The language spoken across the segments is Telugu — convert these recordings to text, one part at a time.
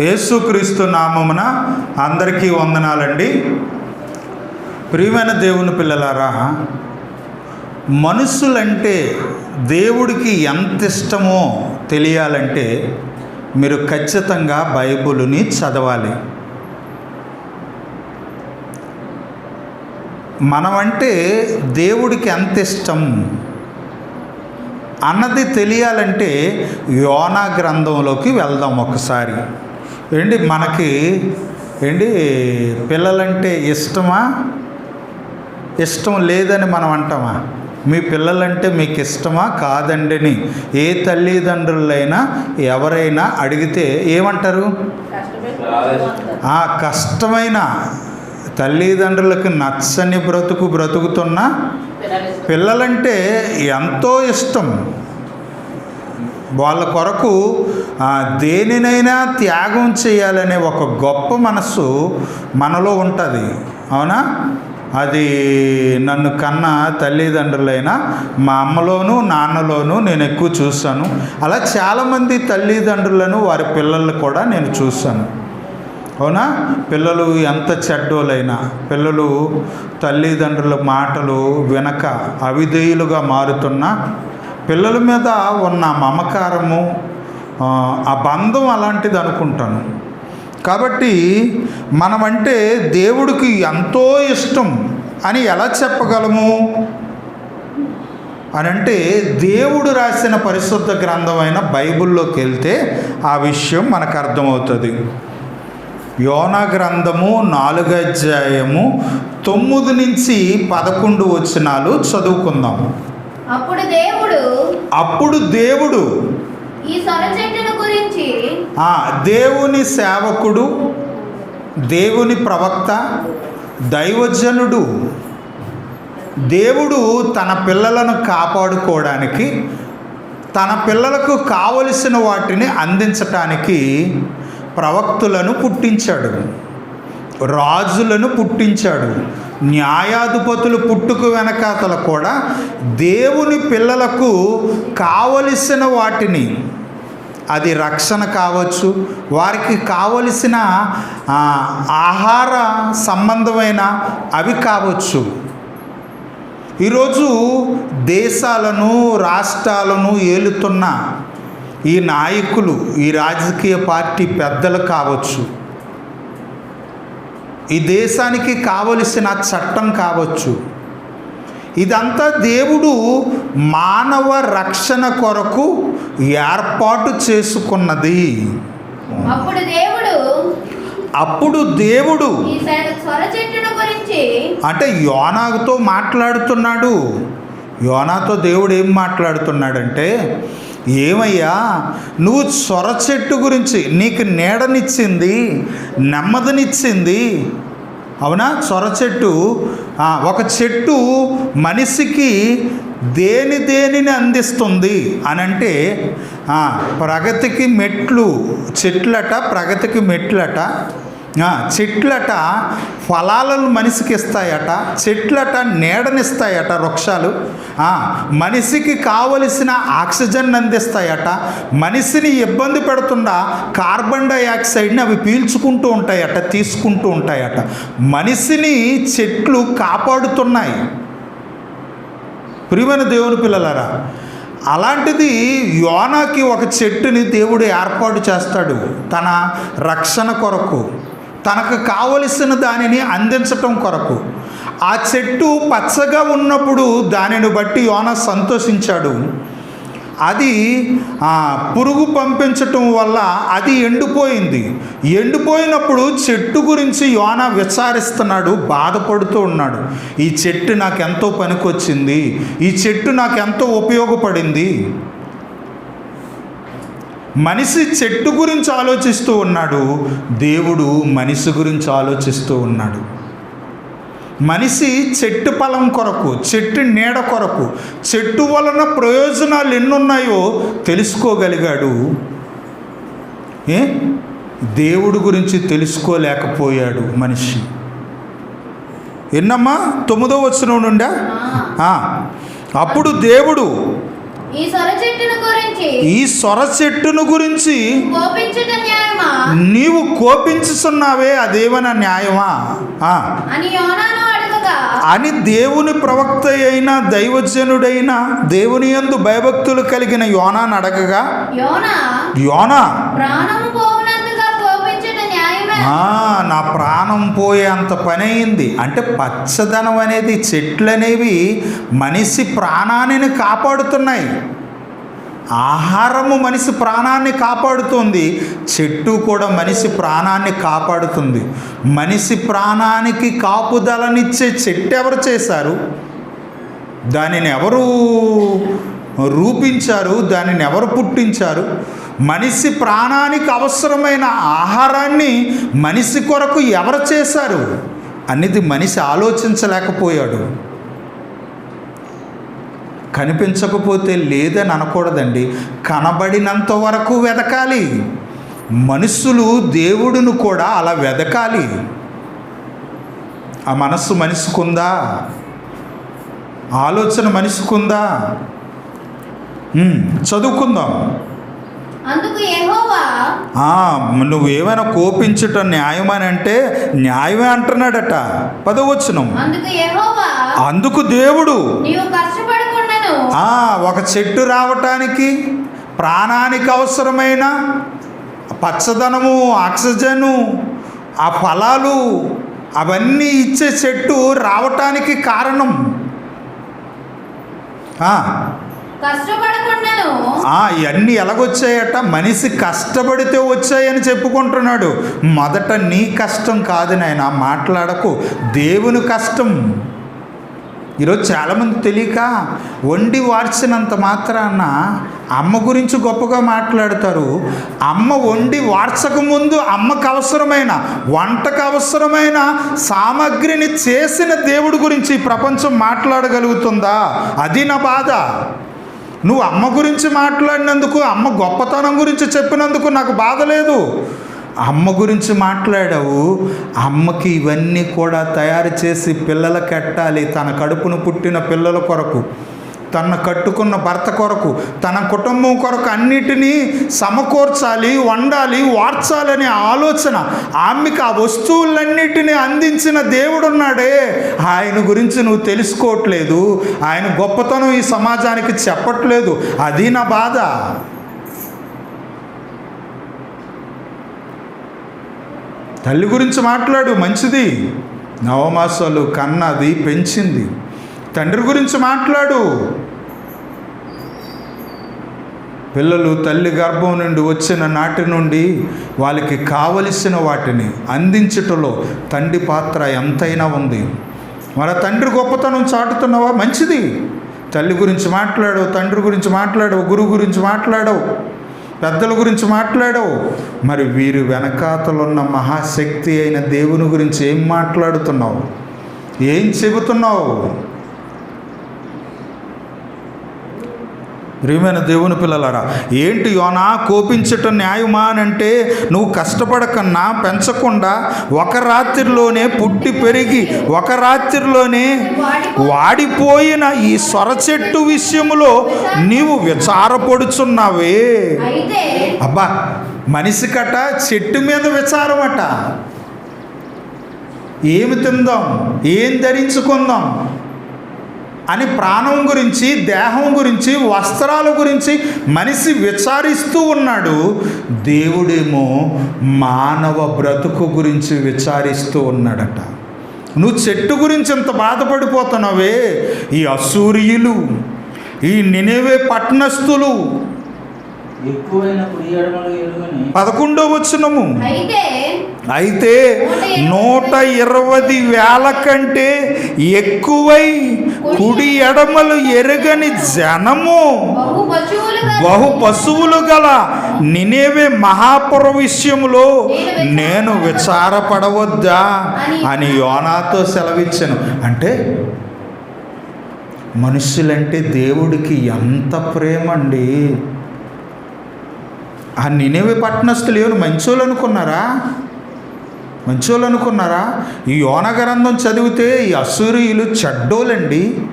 యేసుక్రీస్తు నామమున అందరికీ వందనాలండి. ప్రియమైన దేవుని పిల్లలారా మనుషులంటే దేవుడికి ఎంత ఇష్టమో తెలియాలంటే మీరు ఖచ్చితంగా బైబిల్ని చదవాలి. మనమంటే దేవుడికి ఎంత ఇష్టం? అన్నది తెలియాలంటే యోనా గ్రంథంలోకి వెళ్దాం ఒకసారి. ఏంటి మనకి ఏంటి పిల్లలంటే ఇష్టమా? ఇష్టం లేదని మనం అంటామా? మీ పిల్లలంటే మీకు ఇష్టమా? కాదండిని ఏ తల్లిదండ్రులైనా ఎవరైనా అడిగితే ఏమంటారు? ఆ కష్టమైన తల్లిదండ్రులకు నచ్చని బ్రతుకు బ్రతుకుతున్న పిల్లలంటే ఎంతో ఇష్టం. వాళ్ళ కొరకు దేనినైనా త్యాగం చేయాలనే ఒక గొప్ప మనస్సు మనలో ఉంటుంది. అవునా? అది నన్ను కన్న తల్లిదండ్రులైన మా అమ్మలోను నాన్నలోను నేను ఎక్కువ చూశాను అలా చాలామంది తల్లిదండ్రులను వారి పిల్లలను కూడా నేను చూశాను అవునా? పిల్లలు ఎంత చెడ్డోలైనా పిల్లలు తల్లిదండ్రుల మాటలు వినక అవిధేయులుగా మారుతున్న పిల్లల మీద ఉన్న మమకారము ఆ, బంధం అలాంటిది అనుకుంటాను. కాబట్టి మనమంటే దేవుడికి ఎంతో ఇష్టం అని ఎలా చెప్పగలము? అని అంటే దేవుడు రాసిన పరిశుద్ధ గ్రంథమైన బైబిల్లోకి వెళ్తే ఆ విషయం మనకు అర్థమవుతుంది. యోనా గ్రంథము నాలుగు అధ్యాయము తొమ్మిది నుంచి పదకొండు వచనాలు చదువుకుందాం. అప్పుడు దేవుడు అప్పుడు దేవుడు ఈ గురించి దేవుని సేవకుడు దేవుని ప్రవక్త దైవజనుడు దేవుడు తన పిల్లలను కాపాడుకోవడానికి తన పిల్లలకు కావలసిన వాటిని అందించటానికి ప్రవక్తులను పుట్టించాడు రాజులను పుట్టించాడు. న్యాయాధిపతులు పుట్టుకు వెనకాతల కూడా దేవుని పిల్లలకు కావలసిన వాటిని అది రక్షణ కావచ్చు వారికి కావలసిన ఆహార సంబంధమైన అవి కావచ్చు. ఈరోజు దేశాలను రాష్ట్రాలను ఏలుతున్న ఈ నాయకులు ఈ రాజకీయ పార్టీ పెద్దలు కావచ్చు. ఈ దేశానికి కావలసిన చట్టం కావచ్చు. ఇదంతా దేవుడు మానవ రక్షణ కొరకు ఏర్పాటు చేసుకున్నది. అప్పుడు దేవుడు అప్పుడు దేవుడు అంటే యోనాతో మాట్లాడుతున్నాడు. యోనాతో దేవుడు ఏం మాట్లాడుతున్నాడంటే ఏమయ్యా? నువ్వు సొర చెట్టు గురించి నీకు నీడనిచ్చింది నెమ్మదినిచ్చింది. అవునా? సొర చెట్టు ఒక చెట్టు మనిషికి దేని దేనిని అందిస్తుంది అని అంటే ప్రగతికి మెట్లు చెట్లట ప్రగతికి మెట్లట చెట్లట ఫలాలను మనిషికి ఇస్తాయట చెట్లట నీడనిస్తాయట వృక్షాలు. మనిషికి కావలసిన ఆక్సిజన్ అందిస్తాయట మనిషిని ఇబ్బంది పెడుతున్న కార్బన్ డైఆక్సైడ్ని అవి పీల్చుకుంటూ ఉంటాయట తీసుకుంటూ ఉంటాయట. మనిషిని చెట్లు కాపాడుతున్నాయి. ప్రియమైన దేవుని పిల్లలరా అలాంటిది యోనాకి ఒక చెట్టుని దేవుడు ఏర్పాటు చేస్తాడు తన రక్షణ కొరకు. తనకు కావలసిన దానిని అందించటం కొరకు. ఆ చెట్టు పచ్చగా ఉన్నప్పుడు దానిని బట్టి యోన సంతోషించాడు. అది పురుగు పంపించటం వల్ల అది ఎండిపోయింది. ఎండిపోయినప్పుడు చెట్టు గురించి యోన విచారిస్తున్నాడు బాధపడుతూ ఉన్నాడు. ఈ చెట్టు నాకు ఎంతో పనికొచ్చింది. ఈ చెట్టు నాకు ఎంతో ఉపయోగపడింది. మనిషి చెట్టు గురించి ఆలోచిస్తూ ఉన్నాడు దేవుడు మనిషి గురించి ఆలోచిస్తూ ఉన్నాడు. మనిషి చెట్టు ఫలం కొరకు చెట్టు నీడ కొరకు చెట్టు వలన ప్రయోజనాలు ఎన్నున్నాయో తెలుసుకోగలిగాడు. ఏ? దేవుడు గురించి తెలుసుకోలేకపోయాడు మనిషి. ఎన్నమ్మా? తొమ్మిదో వచ్చిన నుండా? అప్పుడు దేవుడు ఈ సొర చెట్టును గురించి నీవు కోపించుతున్నావే అదేమన్నా న్యాయమా? ఆ. అని దేవుని ప్రవక్త అయిన దైవజనుడైన దేవుని యందు భయభక్తులు కలిగిన యోనాను అడగగా యోనా ప్రాణం పోయేంత పని అయింది అంటే పచ్చదనం అనేది చెట్లు అనేవి మనిషి ప్రాణాన్ని కాపాడుతున్నాయి. ఆహారము మనిషి ప్రాణాన్ని కాపాడుతుంది. చెట్టు కూడా మనిషి ప్రాణాన్ని కాపాడుతుంది. మనిషి ప్రాణానికి కాపుదలనిచ్చే చెట్టు ఎవరు చేశారు? దానిని ఎవరు రూపించారు? దానిని ఎవరు పుట్టించారు? మనిషి ప్రాణానికి అవసరమైన ఆహారాన్ని మనిషి కొరకు ఎవరు చేశారు? అనేది మనిషి ఆలోచించలేకపోయాడు. కనిపించకపోతే లేదని అనకూడదండి. కనబడినంత వరకు వెదకాలి. మనుషులు దేవుడును కూడా అలా వెదకాలి. ఆ మనస్సు మనిషికుందా? ఆలోచన మనిషికుందా? చదువుకుందాం. అందుకు ఆ, నువ్వేమైనా కోపించుట న్యాయమని అంటే న్యాయమే అంటున్నాడట. పదవచ్చునం అందుకు దేవుడు ఒక చెట్టు రావటానికి ప్రాణానికి అవసరమైన పచ్చదనము ఆక్సిజను ఆ ఫలాలు అవన్నీ ఇచ్చే చెట్టు రావటానికి కారణం. ఇవన్నీ ఎలాగొచ్చాయట? మనిషి కష్టపడితే వచ్చాయని చెప్పుకుంటున్నాడు. మొదట నీ కష్టం కాదు నాయన మాట్లాడకు. దేవుని కష్టం. ఈరోజు చాలామంది తెలియక వండి వార్చినంత మాత్రాన అమ్మ గురించి గొప్పగా మాట్లాడతారు. అమ్మ వండి వార్చక ముందు అమ్మకు అవసరమైన వంటకు అవసరమైన సామగ్రిని చేసిన దేవుడి గురించి ప్రపంచం మాట్లాడగలుగుతుందా? అది నా బాధ. నువ్వు అమ్మ గురించి మాట్లాడినందుకు అమ్మ గొప్పతనం గురించి చెప్పినందుకు నాకు బాధ లేదు. అమ్మ గురించి మాట్లాడావు అమ్మకి ఇవన్నీ కూడా తయారు చేసి పిల్లలకెట్టాలి తన కడుపును పుట్టిన పిల్లల కొరకు. తన కట్టుకున్న భర్త కొరకు తన కుటుంబం కొరకు అన్నిటినీ సమకూర్చాలి వండాలి వార్చాలనే ఆలోచన ఆమెకి ఆ వస్తువులన్నిటినీ అందించిన దేవుడు ఉన్నాడే ఆయన గురించి నువ్వు తెలుసుకోవట్లేదు. ఆయన గొప్పతనం ఈ సమాజానికి చెప్పట్లేదు. అది నా బాధ. తల్లి గురించి మాట్లాడు మంచిది. నవమాసాలు కన్నది పెంచింది. తండ్రి గురించి మాట్లాడు. పిల్లలు తల్లి గర్భం నుండి వచ్చిన నాటి నుండి వాళ్ళకి కావలసిన వాటిని అందించటలో తండ్రి పాత్ర ఎంతైనా ఉంది. మన తండ్రి గొప్పతనం చాటుతున్నావా? మంచిది. తల్లి గురించి మాట్లాడవు తండ్రి గురించి మాట్లాడవు గురువు గురించి మాట్లాడవు పెద్దల గురించి మాట్లాడవు. మరి వీరు వెనకాతలున్న మహాశక్తి అయిన దేవుని గురించి ఏం మాట్లాడుతున్నావు? ఏం చెబుతున్నావు? ప్రియమైన దేవుని పిల్లలారా ఏంటి యోనా కోపించటం న్యాయమా అని అంటే నువ్వు కష్టపడకన్నా పెంచకుండా ఒక రాత్రిలోనే పుట్టి పెరిగి ఒక రాత్రిలోనే వాడిపోయిన ఈ సొర చెట్టు విషయములో నీవు విచారపడుచున్నావే. అబ్బా మనిషి కట చెట్టు మీద విచారమట. ఏమి తిందాం? ఏం ధరించుకుందాం? అని ప్రాణం గురించి దేహం గురించి వస్త్రాల గురించి మనిషి విచారిస్తూ ఉన్నాడు. దేవుడేమో మానవ బ్రతుకు గురించి విచారిస్తూ ఉన్నాడట. నువ్వు చెట్టు గురించి ఇంత బాధపడిపోతున్నావే? ఈ అసూరియులు ఈ నినేవే పట్టణస్థులు. పదకొండో వచ్చినము అయితే నూట ఇరవై వేల కంటే ఎక్కువై కుడి ఎడమలు ఎరగని జనము బహు పశువులు గల నినేవే మహాపుర విషయంలో నేను విచారపడవద్దా అని యోనాతో సెలవిచ్చాను. అంటే మనుషులంటే దేవుడికి ఎంత ప్రేమ అండి ఆ నినేవే పట్టణస్తులు ఎవరు మంచోళ్ళు అనుకున్నారా? మంచోళ్ళు అనుకున్నారా? ఈ యోన గ్రంథం చదివితే ఈ అసూరియులు చెడ్డోలండి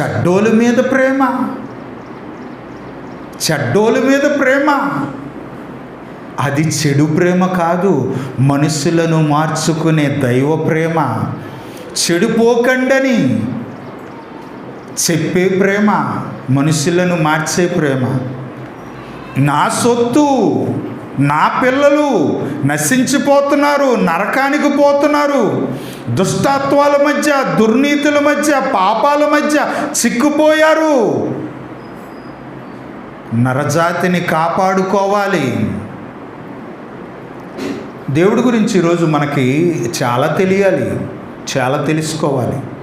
చెడ్డోలు మీద ప్రేమ. చెడ్డోల మీద ప్రేమ. అది చెడు ప్రేమ కాదు మనుషులను మార్చుకునే దైవ ప్రేమ. చెడిపోకండని చెప్పే ప్రేమ మనుషులను మార్చే ప్రేమ. నా సొత్తు నా పిల్లలు నశించిపోతున్నారు నరకానికి పోతున్నారు. దుష్టత్వాల మధ్య దుర్నీతుల మధ్య పాపాల మధ్య చిక్కుపోయారు. నరజాతిని కాపాడుకోవాలి. దేవుడి గురించి ఈరోజు మనకి చాలా తెలియాలి చాలా తెలుసుకోవాలి.